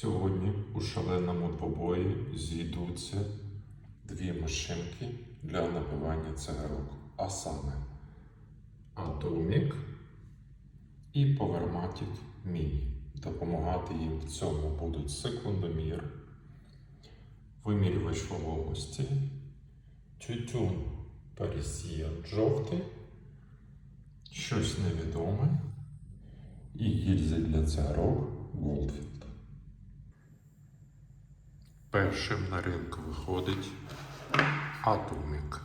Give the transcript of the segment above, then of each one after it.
Сьогодні у шаленому двобої зійдуться дві машинки для набивання цигарок, а саме Atomic і Powermatic Mini. Допомагати їм в цьому будуть секундомір, вимірювач вологості, тютюн Парісіян жовтий, щось невідоме і гільзи для цигарок Goldfield. Першим на ринку виходить Atomic.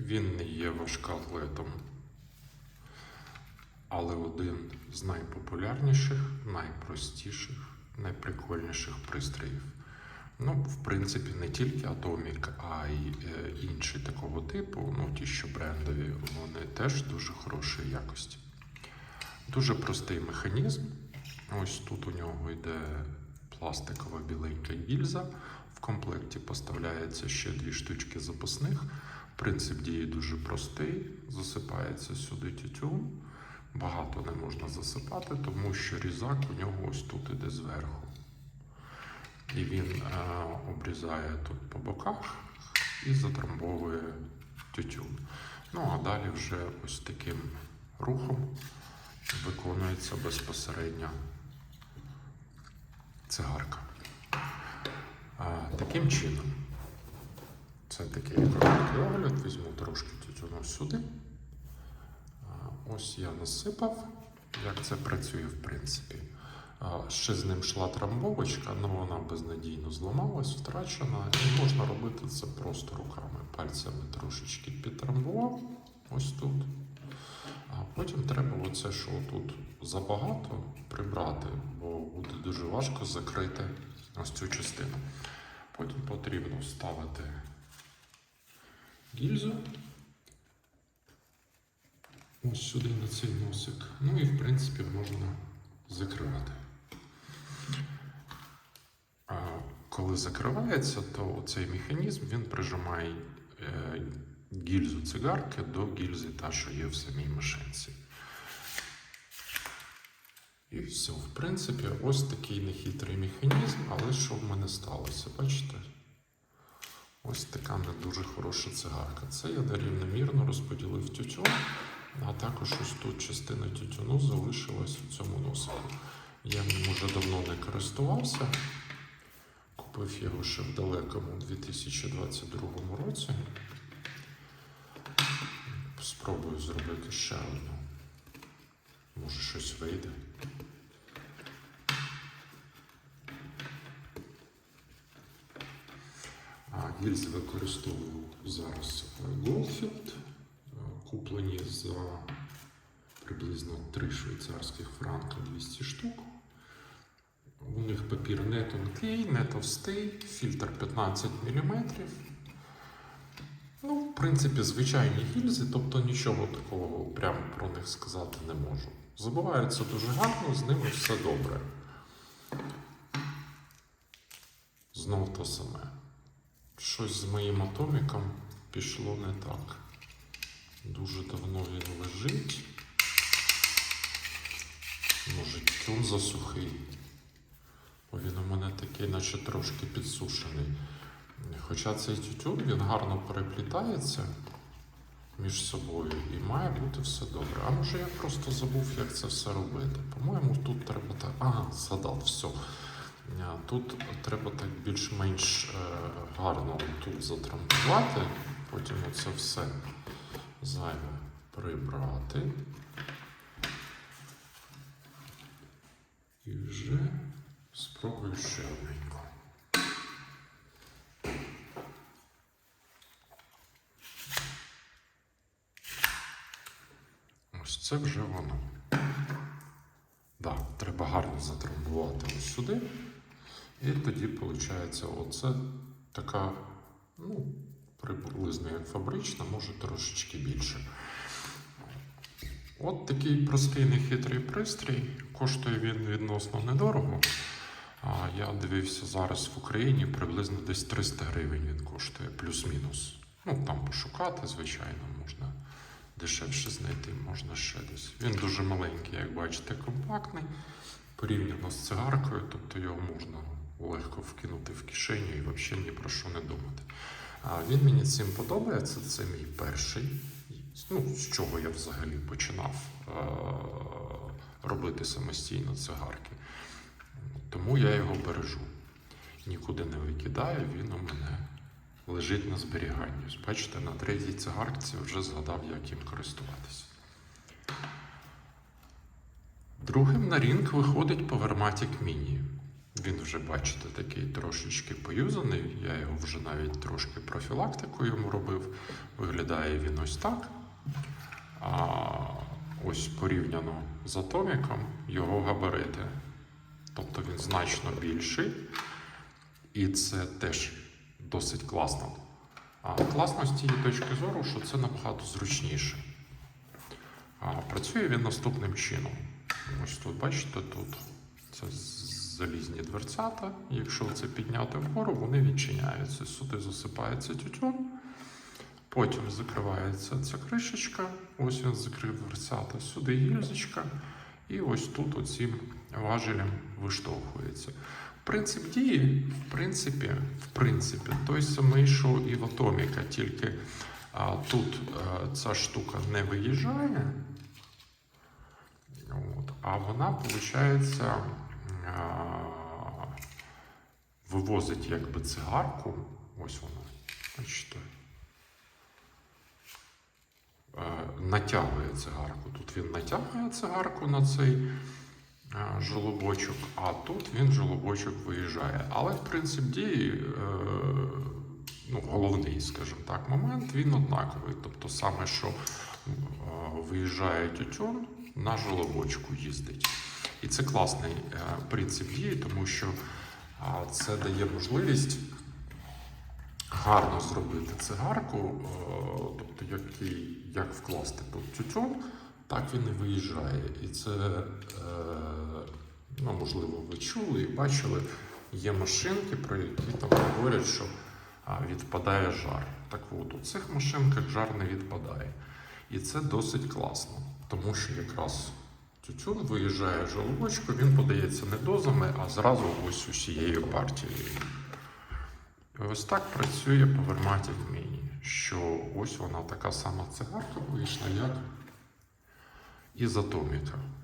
Він не є важкатлетом, але один з найпопулярніших, найпростіших, найприкольніших пристроїв. Ну, в принципі, не тільки Atomic, а й е, інші такого типу, ну ті, що брендові, вони теж дуже хорошої якості. Дуже простий механізм. Ось тут у нього йде пластикова біленька гільза. В комплекті поставляється ще дві штучки запасних. Принцип дії дуже простий. Засипається сюди тютюн. Багато не можна засипати, тому що різак у нього ось тут іде зверху. І він е, обрізає тут по боках і затрамбовує тютюн. Ну а далі вже ось таким рухом виконується безпосередньо цигарка. А, таким чином, це такий короткий огляд, візьму трошки тютюну сюди. А, ось я насипав, як це працює в принципі. А, Ще з ним йшла трамбовочка, але вона безнадійно зламалась, втрачена, і можна робити це просто руками. Пальцями трошечки підтрамбував ось тут. А потім треба оце, що тут забагато, прибрати, бо буде дуже важко закрити ось цю частину. Потім потрібно вставити гільзу. Ось сюди на цей носик. Ну і в принципі можна закривати. А коли закривається, то цей механізм він прижимає е, гільзу цигарки до гільзи, та, що є в самій машинці. І все. В принципі, ось такий нехитрий механізм, але що в мене сталося? Бачите? Ось така не дуже хороша цигарка. Це я рівномірно розподілив тютюн, а також ось тут частина тютюну залишилась у цьому носику. Я ним уже давно не користувався. Купив його ще в далекому 2022 році. Спробую зробити ще одну. Може щось вийде. Гільзи використовую зараз Goldfield, е, куплені за приблизно 3 швейцарських франка 200 штук. У них папір не тонкий, не товстий, фільтр 15 мм. Ну, в принципі, звичайні гільзи, тобто нічого такого прямо про них сказати не можу. Забиваються дуже гарно, з ними все добре. Знов то саме. Щось з моїм атоміком пішло не так. Дуже давно він лежить. Може, тюн засухий. Бо він у мене такий, наче трошки підсушений. Хоча цей тютюн він гарно переплітається між собою і має бути все добре. А може я просто забув, як це все робити. По-моєму, тут треба так. Ага, згадав, все. Тут треба так більш-менш е, гарно тут затрамбувати, потім оце все зайве прибрати. І вже спробую ще одненько. Ось це вже воно. Да, треба гарно затрамбувати ось сюди. І тоді виходить, оце така, ну, приблизно як фабрична, може трошечки більше. От такий простий нехитрий пристрій. Коштує він відносно недорого. А я дивився зараз в Україні приблизно десь 300 гривень він коштує, плюс-мінус. Ну, там пошукати, звичайно, можна дешевше знайти, можна ще десь. Він дуже маленький, як бачите, компактний. порівняно з цигаркою, тобто його можна легко вкинути в кишеню і взагалі ні про що не думати. А він мені цим подобається. Це мій перший. Ну, з чого я взагалі починав робити самостійно цигарки. Тому я його бережу. Нікуди не викидаю, він у мене лежить на зберіганні. Бачите, на третій цигарці вже згадав, як їм користуватися. Другим на ринг виходить Powermatic Mini. Він вже, бачите, такий трошечки поюзаний. Я його вже навіть трошки профілактику йому робив. Виглядає він ось так. А ось порівняно з Атоміком його габарити. Тобто він значно більший. І це теж досить класно. А класно з тієї точки зору, що це набагато зручніше. А, працює він наступним чином. Ось тут, бачите, тут це залізні дверцята. Якщо це підняти вгору, вони відчиняються. Сюди засипається тютюн. Потім закривається ця кришечка. Ось він закрив дверцята. Сюди гільзочка. І ось тут оцим важелем виштовхується. Принцип дії, в принципі, в принципі, той самий, що і в Атоміка, тільки а, тут а, ця штука не виїжджає, от, а вона, виходить, а, вивозить якби цигарку. Ось вона. Бачите. Е, натягує цигарку. Тут він натягує цигарку на цей е, жолобочок, а тут він жолобочок виїжджає. Але принцип дії, е, ну, головний, скажімо так, момент, він однаковий. Тобто саме, що е, виїжджає тютюн, на жолобочку їздить. І це класний е, принцип дії, тому що е, це дає можливість гарно зробити цигарку, е, тобто який, як вкласти тут тютюн, так він і виїжджає. І це, е, ну, можливо, ви чули і бачили, є машинки, про які там говорять, що відпадає жар. Так от, у цих машинках жар не відпадає. І це досить класно, тому що якраз тютюн виїжджає жолобочку, він подається не дозами, а зразу ось усією партією. Ось так працює Powermatic Mini, що ось вона така сама цигарка вийшла, як і з Atomica. А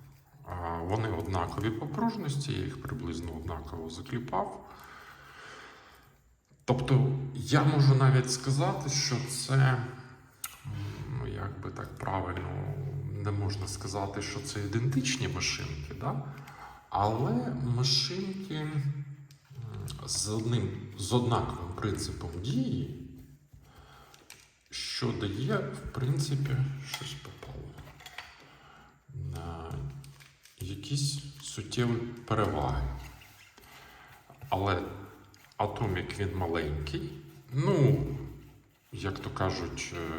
Вони однакові по пружності, я їх приблизно однаково закліпав. Тобто я можу навіть сказати, що це, ну як би так правильно, не можна сказати, що це ідентичні машинки, да? але машинки з одним з однаковим принципом дії, що дає, в принципі, щось попало на якісь суттєві переваги. Але атомік він маленький. Ну, як то кажуть, е,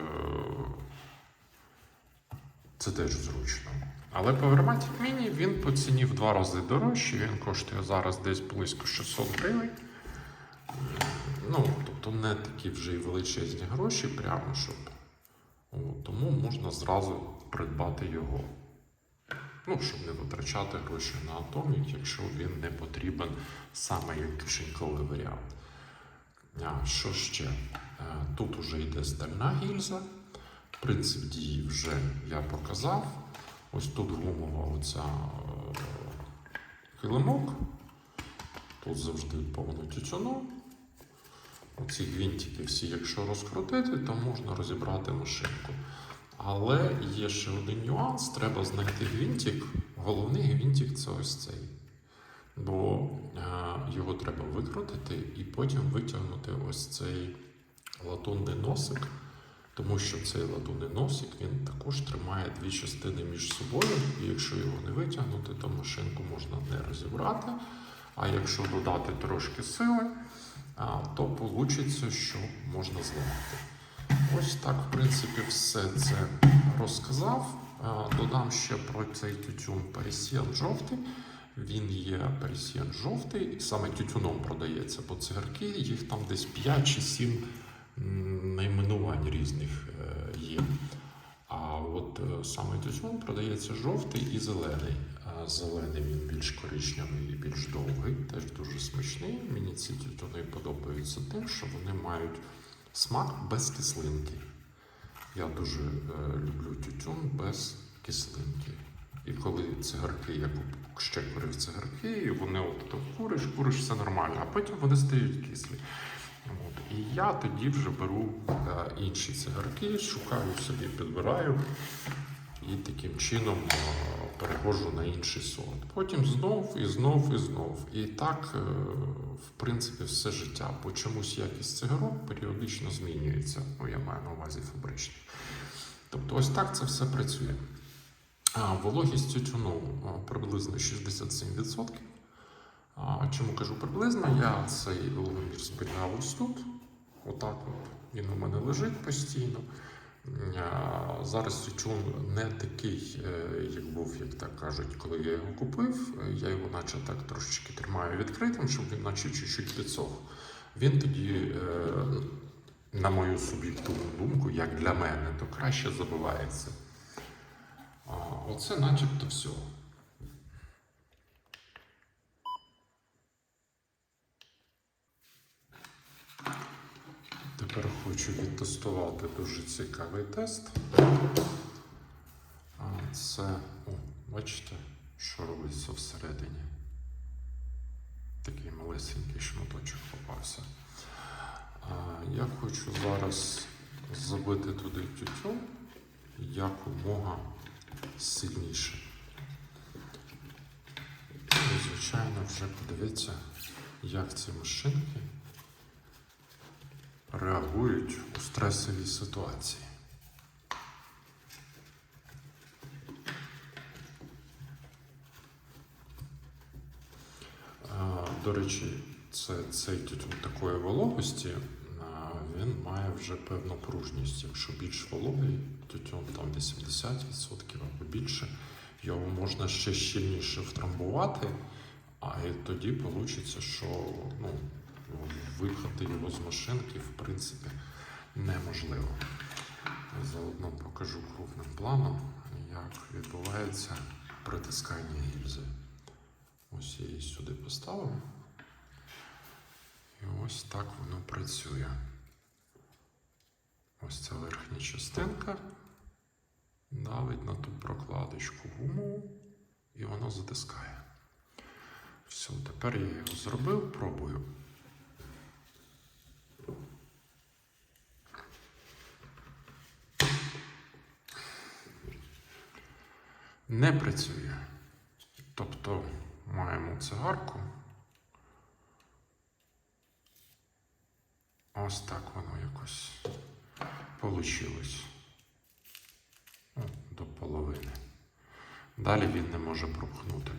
це теж зручно. Але Powermatic Mini він по ціні в два рази дорожчий. Він коштує зараз десь близько 600 гривень. Ну, тобто не такі вже й величезні гроші, прямо щоб. Тому можна зразу придбати його. Ну, щоб не витрачати гроші на атомік, якщо він не потрібен саме як кишеньковий варіант. А, що ще? Е, Тут уже йде стальна гільза. Принцип дії вже я показав. Ось тут гумова оця е, килимок. Тут завжди повно тютюну. Оці гвинтики всі, якщо розкрутити, то можна розібрати машинку. Але є ще один нюанс: треба знайти гвинтик. Головний гвинтик це ось цей. Бо е, його треба викрутити і потім витягнути ось цей латунний носик. Тому що цей латунний носик він також тримає дві частини між собою, і якщо його не витягнути, то машинку можна не розібрати. А якщо додати трошки сили, а, то вийде, що можна зламати. Ось так, в принципі, все це розказав. Додам ще про цей тютюн Парісіан жовтий. Він є Парісіан жовтий, саме тютюном продається, бо цигарки, їх там десь 5 чи 7 найменувань різних е, є. А от е, саме тютюн продається жовтий і зелений. Зелений він більш коричневий і більш довгий, теж дуже смачний. Мені ці тютюни подобаються тим, що вони мають смак без кислинки. Я дуже е, люблю тютюн без кислинки. І коли цигарки, я ще курив цигарки, і вони от то куриш, куриш, все нормально, а потім вони стають кислі. От. І я тоді вже беру е, інші цигарки, шукаю собі, підбираю і таким чином е, переходжу на інший сорт. Потім знов і знов і знов. І так, е, в принципі, все життя. Бо чомусь якість цигарок періодично змінюється. Ну, я маю на увазі фабричних. Тобто, ось так це все працює. А вологість тютюну приблизно 67%. А, чому кажу приблизно? Я цей вологомір зберігав ось тут. Отак от. Він у мене лежить постійно. А, Зараз тютюн не такий, е, як був, як так кажуть, коли я його купив. Е, Я його наче так трошечки тримаю відкритим, щоб він наче чуть-чуть підсох. Він тоді, е, на мою суб'єктивну думку, як для мене, то краще забивається. Оце начебто все. Тепер хочу відтестувати дуже цікавий тест. А, Це, о, бачите, що робиться всередині. Такий малесенький шматочок попався. Я хочу зараз забити туди тютюн якомога сильніше. І, звичайно, вже подивіться, як ці машинки реагують у стресовій ситуації. До речі, це, цей тютюн такої вологості, він має вже певну пружність. Якщо більш вологий тютюн, там 80% або більше, його можна ще щільніше втрамбувати, а і тоді вийде, що ну, випхати його з машинки, в принципі, неможливо. Заодно покажу крупним планом, як відбувається притискання гільзи. Ось я її сюди поставив. І ось так воно працює. Ось ця верхня частинка давить на ту прокладочку гумову і воно затискає. Все, тепер я його зробив, пробую. Не працює. Тобто маємо цигарку. Ось так воно якось получилось. Ну, до половини. Далі він не може пропхнути.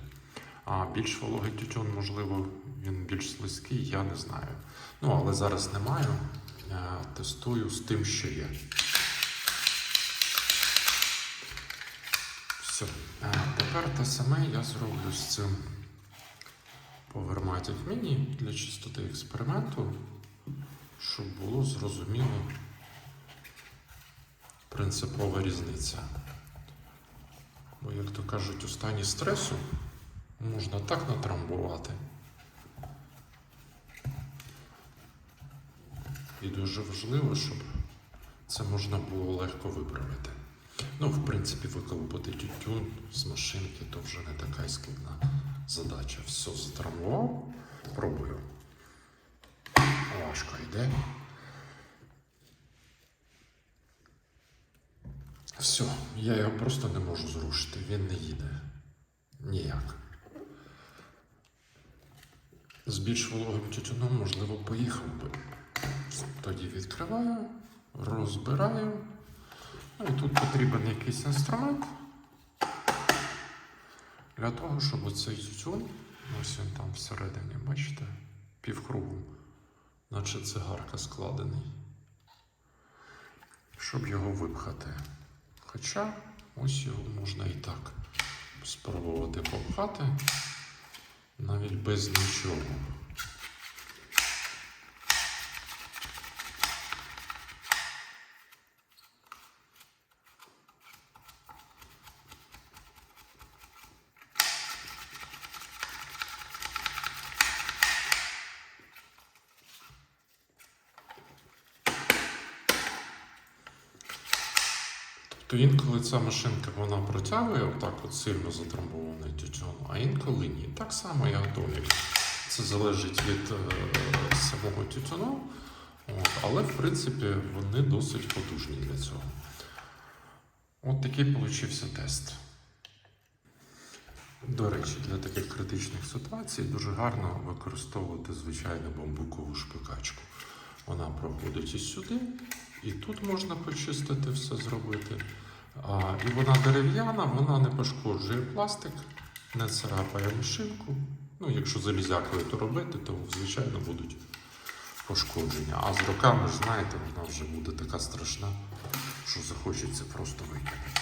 А більш вологий тютюн, можливо, він більш слизький, я не знаю. Ну, але зараз не маю. Е, Тестую з тим, що є. Все. Е, Тепер те саме я зроблю з цим Powermatic Mini для чистоти експерименту, щоб було зрозуміло принципова різниця. Бо, як то кажуть, у стані стресу можна так натрамбувати. І дуже важливо, щоб це можна було легко виправити. Ну, в принципі, виколупати тютюн з машинки то вже не така й складна задача. Все затрамбував, пробую. Важко йде. Все, я його просто не можу зрушити, він не їде. Ніяк. З більш вологим тютюном, можливо, поїхав би. Тоді відкриваю, розбираю. І тут потрібен якийсь інструмент для того, щоб оцей тютюн, ось він там всередині, бачите, півкругу, наче цигарка складений, щоб його випхати. Хоча ось його можна і так спробувати попхати, навіть без нічого. То інколи ця машинка вона протягує отак от сильно затрамбований тютюн, а інколи ні. Так само і атомік. Це залежить від е, самого тютюну, от, але в принципі вони досить потужні для цього. От такий получився тест. До речі, для таких критичних ситуацій дуже гарно використовувати звичайну бамбукову шпикачку. Вона проходить і сюди, і тут можна почистити все зробити. А, і вона дерев'яна, вона не пошкоджує пластик, не царапає машинку. Ну, якщо залізякою то робити, то звичайно будуть пошкодження. А з руками ж знаєте, вона вже буде така страшна, що захочеться просто викинути.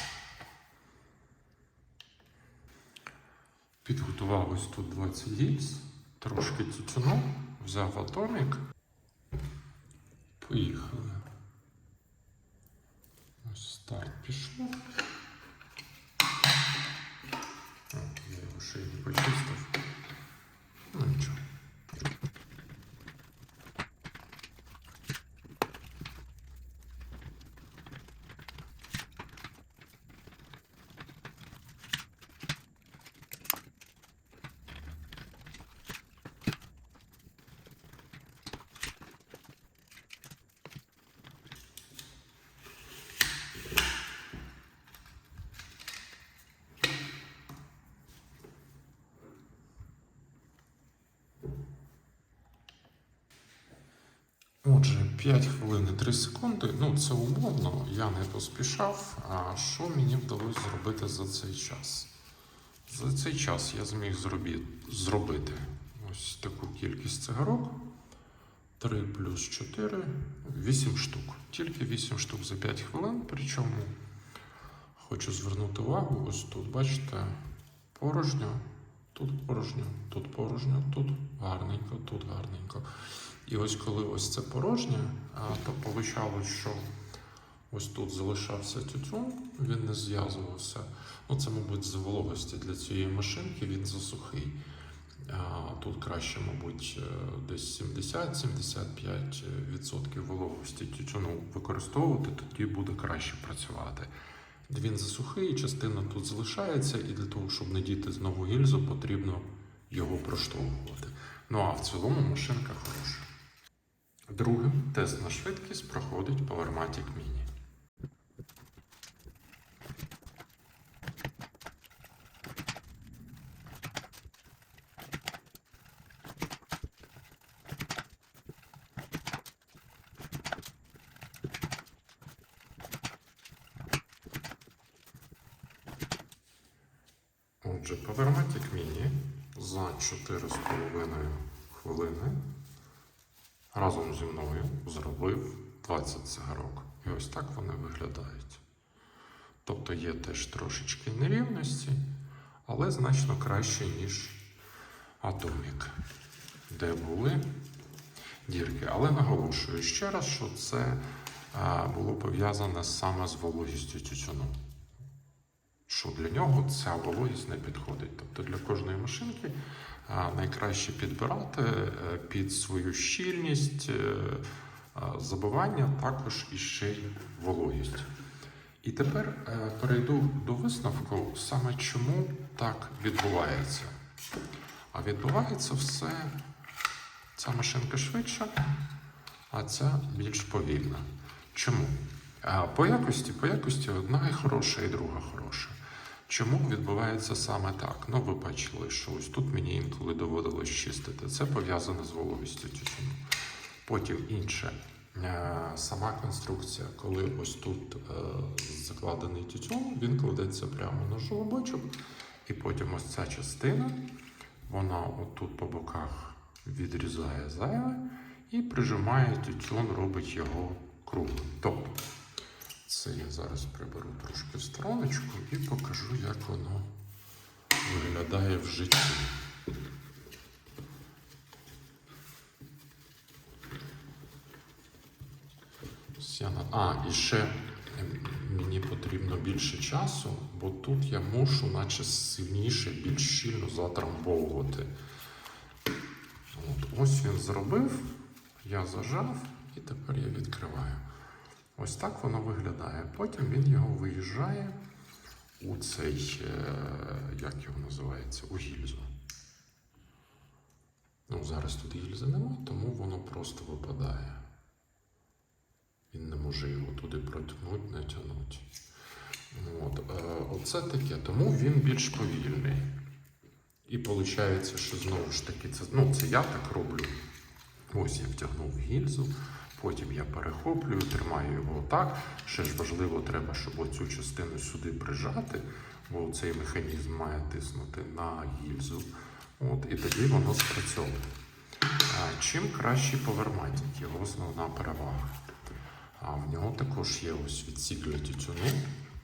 Підготував ось тут 20 гільз, трошки тютюну, взяв атомік. Поїхали. Старт пішов. Я його ще не почистив. Ну нічого. Отже, 5 хвилин і 3 секунди. Ну, це умовно, я не поспішав. А що мені вдалося зробити за цей час? За цей час я зміг зробити ось таку кількість цигарок. 3 плюс 4, 8 штук. Тільки 8 штук за 5 хвилин. Причому хочу звернути увагу, ось тут, бачите, порожньо, тут порожньо, тут порожньо, тут гарненько, тут гарненько. І ось коли ось це порожнє, то виходило, що ось тут залишався тютюн, він не зв'язувався. Ну, це, мабуть, з вологості для цієї машинки він засухий. Тут краще, мабуть, е, десь 70-75% вологості тютюну використовувати, тоді буде краще працювати. Він засухий, частина тут залишається, і для того, щоб не діти знову гільзу, потрібно його проштовхувати. Ну а в цілому машинка хороша. Другим тест на швидкість проходить Powermatic Mini. Отже, Powermatic Mini за 4,5 хвилини разом зі мною зробив 20 цигарок. І ось так вони виглядають. Тобто є теж трошечки нерівності, але значно краще, ніж Atomic, де були дірки. Але наголошую ще раз, що це а, було пов'язане саме з вологістю тютюну. Що для нього ця вологість не підходить. Тобто для кожної машинки найкраще підбирати е, під свою щільність е, забивання, також іще й вологість. І тепер е, перейду до висновку, саме чому так відбувається. А відбувається все, ця машинка швидша, а ця більш повільна. Чому? По якості, по якості одна і хороша, і друга хороша. Чому відбувається саме так? Ну, ви бачили, що ось тут мені інколи доводилось чистити. Це пов'язане з вологістю тютюну. Потім інше. Е, Сама конструкція, коли ось тут е, закладений тютюн, він кладеться прямо на жолобочок, і потім ось ця частина, вона отут по боках відрізає зайве і прижимає тютюн, робить його круглим. Тобто, це я зараз приберу трошки в стороночку і покажу, як воно виглядає в житті. А, і ще ем, мені потрібно більше часу, бо тут я мушу, наче сильніше, більш щільно затрамбовувати. От, ось він зробив, я зажав і тепер я відкриваю. Ось так воно виглядає. Потім він його виїжджає у цей, е, як його називається, у гільзу. Ну, зараз тут гільзи немає, тому воно просто випадає. Він не може його туди протягнути, натягнути. От, е, оце таке, тому він більш повільний. І виходить, що знову ж таки, це, ну, це я так роблю. Ось я втягнув гільзу, потім я перехоплюю, тримаю його отак. Ще ж важливо, треба, щоб оцю частину сюди прижати, бо цей механізм має тиснути на гільзу. От, і тоді воно спрацьовує. А чим кращий поверматік, його основна перевага. А в нього також є ось відсік для тютюну,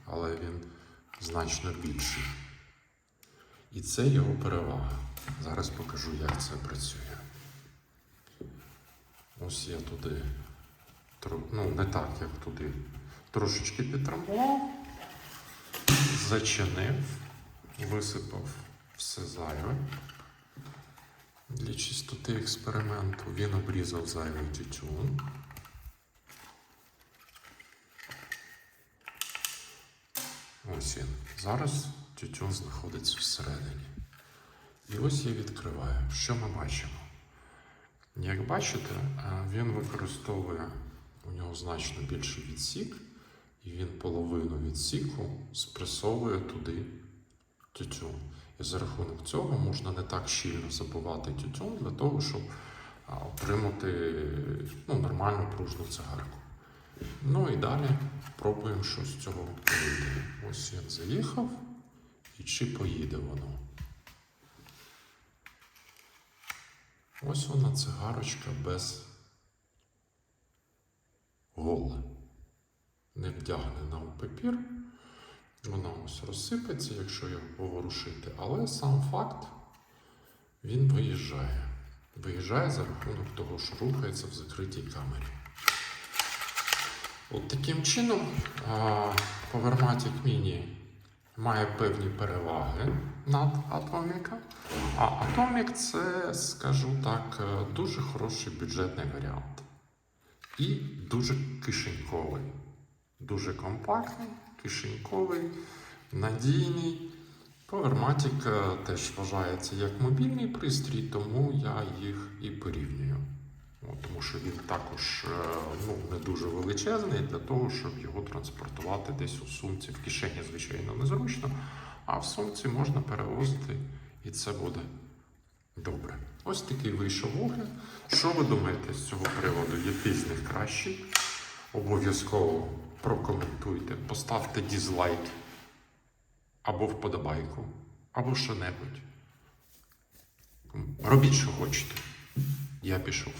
але він значно більший. І це його перевага. Зараз покажу, як це працює. Ось я туди, ну не так, як туди, трошечки підтрамбував, зачинив, висипав все зайве. Для чистоти експерименту він обрізав зайвий тютюн. Ось він. Зараз тютюн знаходиться всередині. І ось я відкриваю. Що ми бачимо? Як бачите, е, він використовує у нього значно більший відсік, і він половину відсіку спресовує туди тютюн. І за рахунок цього можна не так щільно забивати тютюн для того, щоб отримати ну, нормальну пружну цигарку. Ну і далі пробуємо, що з цього вийде. Ось він заїхав, і чи поїде воно. Ось вона цигарочка без гола. Не вдягнена у папір. Вона ось розсипеться, якщо його поворушити. Але сам факт він виїжджає. Виїжджає за рахунок того, що рухається в закритій камері. От таким чином Powermatic Mini має певні переваги над Atomic. А Atomic це, скажу так, е, дуже хороший бюджетний варіант. І дуже кишеньковий. Дуже компактний, кишеньковий, надійний. Powermatic е, теж вважається як мобільний пристрій, тому я їх і порівнюю. Тому що він також е, ну, не дуже величезний для того, щоб його транспортувати десь у сумці. В кишені, звичайно, незручно, а в сумці можна перевозити і це буде добре. Ось такий вийшов огляд. Що ви думаєте з цього приводу? Який з них кращий? Обов'язково прокоментуйте, поставте дізлайк або вподобайку, або що-небудь. Робіть, що хочете. Я пішов.